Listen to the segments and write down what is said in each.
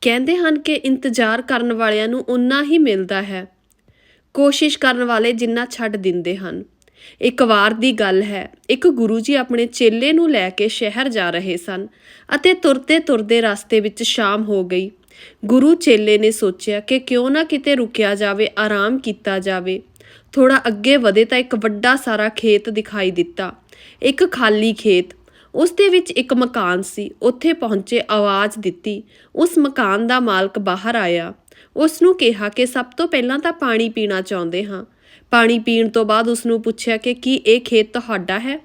ਕਹਿੰਦੇ ਹਨ ਕਿ ਇੰਤਜ਼ਾਰ ਕਰਨ ਵਾਲਿਆਂ ਨੂੰ ਉਨਾ ਹੀ ਮਿਲਦਾ ਹੈ। ਕੋਸ਼ਿਸ਼ ਕਰਨ ਵਾਲੇ ਜਿੰਨਾ ਛੱਡ ਦਿੰਦੇ ਹਨ। ਇੱਕ ਵਾਰ ਦੀ ਗੱਲ ਹੈ, ਇੱਕ ਗੁਰੂ ਜੀ ਆਪਣੇ ਚੇਲੇ ਨੂੰ ਲੈ ਕੇ ਸ਼ਹਿਰ ਜਾ ਰਹੇ ਸਨ ਅਤੇ ਤੁਰਦੇ ਤੁਰਦੇ ਰਸਤੇ ਵਿੱਚ ਸ਼ਾਮ ਹੋ ਗਈ। ਗੁਰੂ ਚੇਲੇ ਨੇ ਸੋਚਿਆ ਕਿ ਕਿਉਂ ਨਾ ਕਿਤੇ ਰੁਕਿਆ ਜਾਵੇ, ਆਰਾਮ ਕੀਤਾ ਜਾਵੇ। ਥੋੜਾ ਅੱਗੇ ਵਧੇ ਤਾਂ ਇੱਕ ਵੱਡਾ ਸਾਰਾ ਖੇਤ ਦਿਖਾਈ ਦਿੱਤਾ। ਇੱਕ ਖਾਲੀ ਖੇਤ ਉਸ ਦੇ ਵਿੱਚ ਇੱਕ ਮਕਾਨ ਸੀ। ਉੱਥੇ ਪਹੁੰਚੇ, ਆਵਾਜ਼ ਦਿੱਤੀ। ਉਸ ਮਕਾਨ ਦਾ ਮਾਲਕ ਬਾਹਰ ਆਇਆ। ਉਸ ਨੂੰ ਕਿਹਾ ਕਿ, ਸਭ ਤੋਂ ਪਹਿਲਾਂ ਤਾਂ ਪਾਣੀ ਪੀਣਾ ਚਾਹੁੰਦੇ ਹਾਂ। ਪਾਣੀ ਪੀਣ ਤੋਂ ਬਾਅਦ ਉਸ ਨੂੰ ਪੁੱਛਿਆ ਕਿ, ਕੀ ਇਹ ਖੇਤ ਤੁਹਾਡਾ ਹੈ?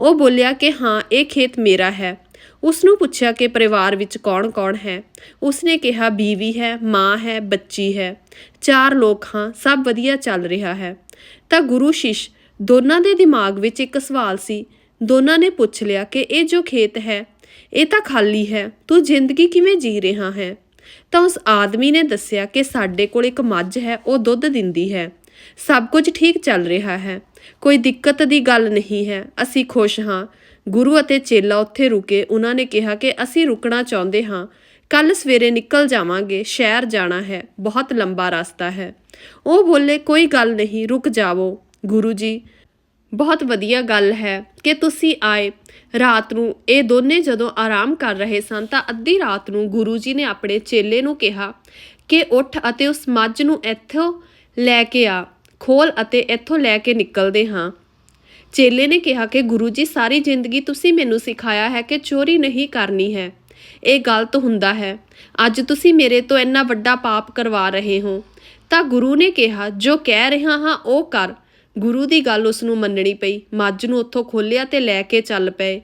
ਉਹ ਬੋਲਿਆ ਕਿ, ਹਾਂ, ਇਹ ਖੇਤ ਮੇਰਾ ਹੈ। ਉਸ ਨੂੰ ਪੁੱਛਿਆ ਕਿ, ਪਰਿਵਾਰ ਵਿੱਚ ਕੌਣ-ਕੌਣ ਹੈ? ਉਸਨੇ ਕਿਹਾ, ਬੀਵੀ ਹੈ, ਮਾਂ ਹੈ, ਬੱਚੀ ਹੈ। ਚਾਰ ਲੋਕ ਹਾਂ, ਸਭ ਵਧੀਆ ਚੱਲ ਰਿਹਾ ਹੈ। ਤਾਂ ਗੁਰੂ ਸ਼ਿਸ਼ ਦੋਨਾਂ ਦੇ ਦਿਮਾਗ ਵਿੱਚ ਇੱਕ ਸਵਾਲ ਸੀ। ਦੋਨਾਂ ਨੇ ਪੁੱਛ ਲਿਆ ਕਿ ਇਹ ਜੋ ਖੇਤ ਹੈ, ਇਹ ਤਾਂ ਖਾਲੀ ਹੈ, ਤੂੰ ਜ਼ਿੰਦਗੀ ਕਿਵੇਂ ਜੀ ਰਿਹਾ ਹੈ? ਤਾਂ ਉਸ ਆਦਮੀ ਨੇ ਦੱਸਿਆ ਕਿ ਸਾਡੇ ਕੋਲ ਇੱਕ ਮੱਝ ਹੈ, ਉਹ ਦੁੱਧ ਦਿੰਦੀ ਹੈ। ਸਭ ਕੁਝ ਠੀਕ ਚੱਲ ਰਿਹਾ ਹੈ। ਕੋਈ ਦਿੱਕਤ ਦੀ ਗੱਲ ਨਹੀਂ ਹੈ। ਅਸੀਂ ਖੁਸ਼ ਹਾਂ। ਗੁਰੂ ਅਤੇ ਚੇਲਾ ਉੱਥੇ ਰੁਕੇ। ਉਹਨਾਂ ਨੇ ਕਿਹਾ ਕਿ ਅਸੀਂ ਰੁਕਣਾ ਚਾਹੁੰਦੇ ਹਾਂ। ਕੱਲ ਸਵੇਰੇ ਨਿਕਲ ਜਾਵਾਂਗੇ। ਸ਼ਹਿਰ ਜਾਣਾ ਹੈ। ਬਹੁਤ ਲੰਬਾ ਰਸਤਾ ਹੈ। ਉਹ ਬੋਲੇ, ਕੋਈ ਗੱਲ ਨਹੀਂ, ਰੁਕ ਜਾਵੋ। ਗੁਰੂ ਜੀ ਬਹੁਤ ਵਧੀਆ ਗੱਲ ਹੈ ਕਿ ਤੁਸੀਂ ਆਏ। ਰਾਤ ਨੂੰ ਇਹ ਦੋਨੇ ਜਦੋਂ ਆਰਾਮ ਕਰ ਰਹੇ ਸਨ ਤਾਂ ਅੱਧੀ ਰਾਤ ਨੂੰ ਗੁਰੂ ਜੀ ਨੇ ਆਪਣੇ ਚੇਲੇ ਨੂੰ ਕਿਹਾ ਕਿ ਉੱਠ ਅਤੇ ਉਸ ਮੱਝ ਨੂੰ ਇੱਥੋਂ ਲੈ ਕੇ ਆ, ਖੋਲ ਅਤੇ ਇੱਥੋਂ ਲੈ ਕੇ ਨਿਕਲਦੇ ਹਾਂ। ਚੇਲੇ ਨੇ ਕਿਹਾ ਕਿ ਗੁਰੂ ਜੀ, ਸਾਰੀ ਜ਼ਿੰਦਗੀ ਤੁਸੀਂ ਮੈਨੂੰ ਸਿਖਾਇਆ ਹੈ ਕਿ ਚੋਰੀ ਨਹੀਂ ਕਰਨੀ ਹੈ। ਇਹ ਗਲਤ ਹੁੰਦਾ ਹੈ। ਅੱਜ ਤੁਸੀਂ ਮੇਰੇ ਤੋਂ ਇੰਨਾ ਵੱਡਾ ਪਾਪ ਕਰਵਾ ਰਹੇ ਹੋ। ਤਾਂ ਗੁਰੂ ਨੇ ਕਿਹਾ, ਜੋ ਕਹਿ ਰਿਹਾ ਹਾਂ ਉਹ ਕਰ। ਗੁਰੂ ਦੀ ਗੱਲ ਉਸ ਨੂੰ ਮੰਨਣੀ ਪਈ। ਮੱਝ ਨੂੰ ਉੱਥੋਂ ਖੋਲਿਆ ਤੇ ਲੈ ਕੇ ਚੱਲ ਪਏ।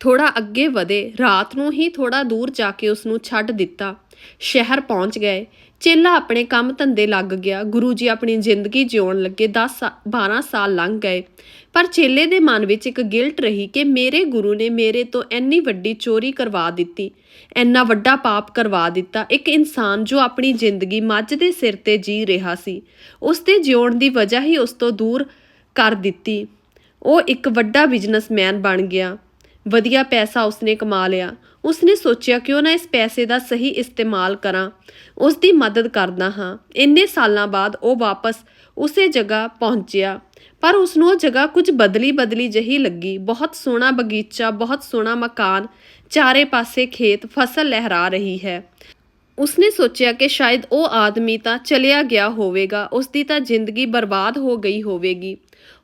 ਥੋੜਾ ਅੱਗੇ ਵਧੇ। ਰਾਤ ਨੂੰ ਹੀ ਥੋੜਾ ਦੂਰ ਜਾ ਕੇ ਉਸ ਨੂੰ ਛੱਡ ਦਿੱਤਾ। ਸ਼ਹਿਰ ਪਹੁੰਚ ਗਏ। ਚੇਲਾ ਆਪਣੇ ਕੰਮ ਧੰਦੇ ਲੱਗ ਗਿਆ। ਗੁਰੂ ਜੀ ਆਪਣੀ ਜ਼ਿੰਦਗੀ ਜਿਉਣ ਲੱਗੇ 10 12 ਸਾਲ ਲੰਘ ਗਏ। ਪਰ ਚੇਲੇ ਦੇ ਮਨ ਵਿੱਚ ਇੱਕ ਗਿਲਟ ਰਹੀ ਕਿ ਮੇਰੇ ਗੁਰੂ ਨੇ ਮੇਰੇ ਤੋਂ ਇੰਨੀ ਵੱਡੀ ਚੋਰੀ ਕਰਵਾ ਦਿੱਤੀ। ਇੰਨਾ ਵੱਡਾ ਪਾਪ ਕਰਵਾ ਦਿੱਤਾ। ਇੱਕ ਇਨਸਾਨ ਜੋ ਆਪਣੀ ਜ਼ਿੰਦਗੀ ਮੱਝ ਦੇ ਸਿਰ ਤੇ ਜੀ ਰਿਹਾ ਸੀ ਉਸ ਦੇ ਜਿਉਣ ਦੀ ਵਜ੍ਹਾ ਹੀ ਉਸ ਤੋਂ ਦੂਰ ਕਰ ਦਿੱਤੀ। ਉਹ ਇੱਕ ਵੱਡਾ ਬਿਜ਼ਨਸਮੈਨ ਬਣ ਗਿਆ। ਵਧੀਆ ਪੈਸਾ ਉਸਨੇ ਕਮਾ ਲਿਆ। ਉਸਨੇ ਸੋਚਿਆ ਕਿਉਂ ਨਾ ਇਸ ਪੈਸੇ ਦਾ ਸਹੀ ਇਸਤੇਮਾਲ ਕਰਾਂ। ਉਸ ਦੀ ਮਦਦ ਕਰਦਾ ਹਾਂ। ਇੰਨੇ ਸਾਲਾਂ ਬਾਅਦ ਉਹ ਵਾਪਸ ਉਸੇ ਜਗ੍ਹਾ ਪਹੁੰਚਿਆ। ਪਰ ਉਸ ਨੂੰ ਉਹ ਜਗ੍ਹਾ ਕੁਝ ਬਦਲੀ ਬਦਲੀ ਜਹੀ ਲੱਗੀ। ਬਹੁਤ ਸੋਹਣਾ ਬਗੀਚਾ, ਬਹੁਤ ਸੋਹਣਾ ਮਕਾਨ, ਚਾਰੇ ਪਾਸੇ ਖੇਤ, ਫਸਲ ਲਹਿਰਾ ਰਹੀ ਹੈ। ਉਸਨੇ ਸੋਚਿਆ ਕਿ ਸ਼ਾਇਦ ਉਹ ਆਦਮੀ ਤਾਂ ਚਲਿਆ ਗਿਆ ਹੋਵੇਗਾ। ਉਸ ਦੀ ਤਾਂ ਜ਼ਿੰਦਗੀ ਬਰਬਾਦ ਹੋ ਗਈ ਹੋਵੇਗੀ।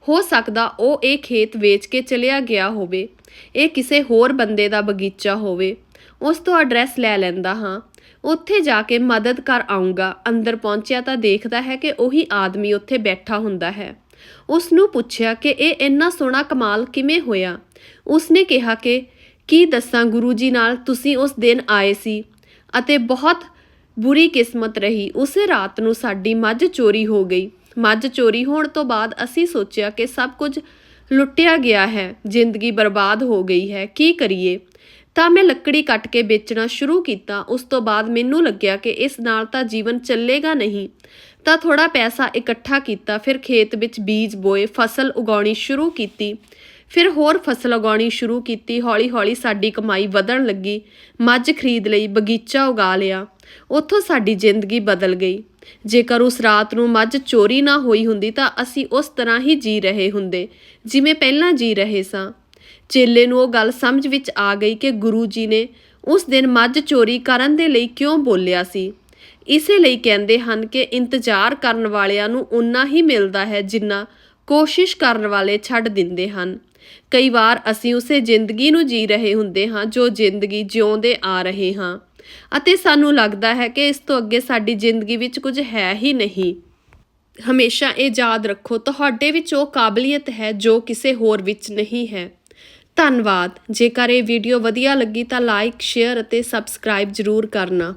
ਹੋ ਸਕਦਾ ਉਹ ਇਹ ਖੇਤ ਵੇਚ ਕੇ ਚਲਿਆ ਗਿਆ ਹੋਵੇ, ਇਹ ਕਿਸੇ ਹੋਰ ਬੰਦੇ ਦਾ ਬਗੀਚਾ ਹੋਵੇ। ਉਸ ਤੋਂ ਐਡਰੈਸ ਲੈ ਲੈਂਦਾ ਹਾਂ। ਉੱਥੇ ਜਾ ਕੇ ਮਦਦ ਕਰ ਆਉਂਗਾ ਅੰਦਰ ਪਹੁੰਚਿਆ ਤਾਂ ਦੇਖਦਾ ਹੈ ਕਿ ਉਹੀ ਆਦਮੀ ਉੱਥੇ ਬੈਠਾ ਹੁੰਦਾ ਹੈ। ਉਸ ਨੂੰ ਪੁੱਛਿਆ ਕਿ ਇਹ ਇੰਨਾ ਸੋਹਣਾ ਕਮਾਲ ਕਿਵੇਂ ਹੋਇਆ? ਉਸਨੇ ਕਿਹਾ ਕਿ, ਕੀ ਦੱਸਾਂ ਗੁਰੂ ਜੀ ਨਾਲ, ਤੁਸੀਂ ਉਸ ਦਿਨ ਆਏ ਸੀ ਅਤੇ ਬਹੁਤ ਬੁਰੀ ਕਿਸਮਤ ਰਹੀ। ਉਸੇ ਰਾਤ ਨੂੰ ਸਾਡੀ ਮੱਝ ਚੋਰੀ ਹੋ ਗਈ। ਮੱਝ ਚੋਰੀ ਹੋਣ ਤੋਂ ਬਾਅਦ ਅਸੀਂ ਸੋਚਿਆ ਕਿ ਸਭ ਕੁਝ ਲੁੱਟਿਆ ਗਿਆ ਹੈ, ਜ਼ਿੰਦਗੀ ਬਰਬਾਦ ਹੋ ਗਈ ਹੈ, ਕੀ ਕਰੀਏ? ਤਾਂ ਮੈਂ ਲੱਕੜੀ ਕੱਟ ਕੇ ਵੇਚਣਾ ਸ਼ੁਰੂ ਕੀਤਾ। ਉਸ ਤੋਂ ਬਾਅਦ ਮੈਨੂੰ ਲੱਗਿਆ ਕਿ ਇਸ ਨਾਲ ਤਾਂ ਜੀਵਨ ਚੱਲੇਗਾ ਨਹੀਂ। ਤਾਂ ਥੋੜਾ ਪੈਸਾ ਇਕੱਠਾ ਕੀਤਾ, ਫਿਰ ਖੇਤ ਵਿੱਚ ਬੀਜ ਬੋਏ, ਫਸਲ ਉਗਾਉਣੀ ਸ਼ੁਰੂ ਕੀਤੀ। ਫਿਰ ਹੋਰ ਫਸਲ ਉਗਾਉਣੀ ਸ਼ੁਰੂ ਕੀਤੀ। ਹੌਲੀ-ਹੌਲੀ ਸਾਡੀ ਕਮਾਈ ਵਧਣ ਲੱਗੀ। ਮੱਝ ਖਰੀਦ ਲਈ, ਬਗੀਚਾ ਉਗਾ ਲਿਆ। ਉੱਥੋਂ ਸਾਡੀ ਜ਼ਿੰਦਗੀ ਬਦਲ ਗਈ। ਜੇਕਰ ਉਸ ਰਾਤ ਨੂੰ ਮੱਝ ਚੋਰੀ ਨਾ ਹੋਈ ਹੁੰਦੀ ਤਾਂ ਅਸੀਂ ਉਸ ਤਰ੍ਹਾਂ ਹੀ ਜੀ ਰਹੇ ਹੁੰਦੇ, ਜਿਵੇਂ ਪਹਿਲਾਂ ਜੀ ਰਹੇ ਸਾਂ। ਚੇਲੇ ਨੂੰ ਉਹ ਗੱਲ ਸਮਝ ਵਿੱਚ ਆ ਗਈ ਕਿ ਗੁਰੂ ਜੀ ਨੇ ਉਸ ਦਿਨ ਮੱਝ ਚੋਰੀ ਕਰਨ ਦੇ ਲਈ ਕਿਉਂ ਬੋਲਿਆ ਸੀ। ਇਸੇ ਲਈ ਕਹਿੰਦੇ ਹਨ ਕਿ ਇੰਤਜ਼ਾਰ ਕਰਨ ਵਾਲਿਆਂ ਨੂੰ ਉਨਾ ਹੀ ਮਿਲਦਾ ਹੈ ਜਿੰਨਾ ਕੋਸ਼ਿਸ਼ ਕਰਨ ਵਾਲੇ ਛੱਡ ਦਿੰਦੇ ਹਨ। ਕਈ ਵਾਰ ਅਸੀਂ ਉਸੇ ਜ਼ਿੰਦਗੀ ਨੂੰ ਜੀ ਰਹੇ ਹੁੰਦੇ ਹਾਂ ਜੋ ਜ਼ਿੰਦਗੀ ਜਿਉਂਦੇ ਆ ਰਹੇ ਹਾਂ। ਅਤੇ ਸਾਨੂੰ ਲੱਗਦਾ ਹੈ ਕਿ ਇਸ ਤੋਂ ਅੱਗੇ ਸਾਡੀ ਜ਼ਿੰਦਗੀ ਵਿੱਚ ਕੁਝ ਹੈ ਹੀ ਨਹੀਂ। ਹਮੇਸ਼ਾ ਇਹ ਯਾਦ ਰੱਖੋ, ਤੁਹਾਡੇ ਵਿੱਚ ਉਹ ਕਾਬਲੀਅਤ ਹੈ ਜੋ ਕਿਸੇ ਹੋਰ ਵਿੱਚ ਨਹੀਂ ਹੈ। ਧੰਨਵਾਦ। ਜੇਕਰ ਇਹ ਵੀਡੀਓ ਵਧੀਆ ਲੱਗੀ ਤਾਂ ਲਾਈਕ ਸ਼ੇਅਰ ਅਤੇ ਸਬਸਕ੍ਰਾਈਬ ਜ਼ਰੂਰ ਕਰਨਾ।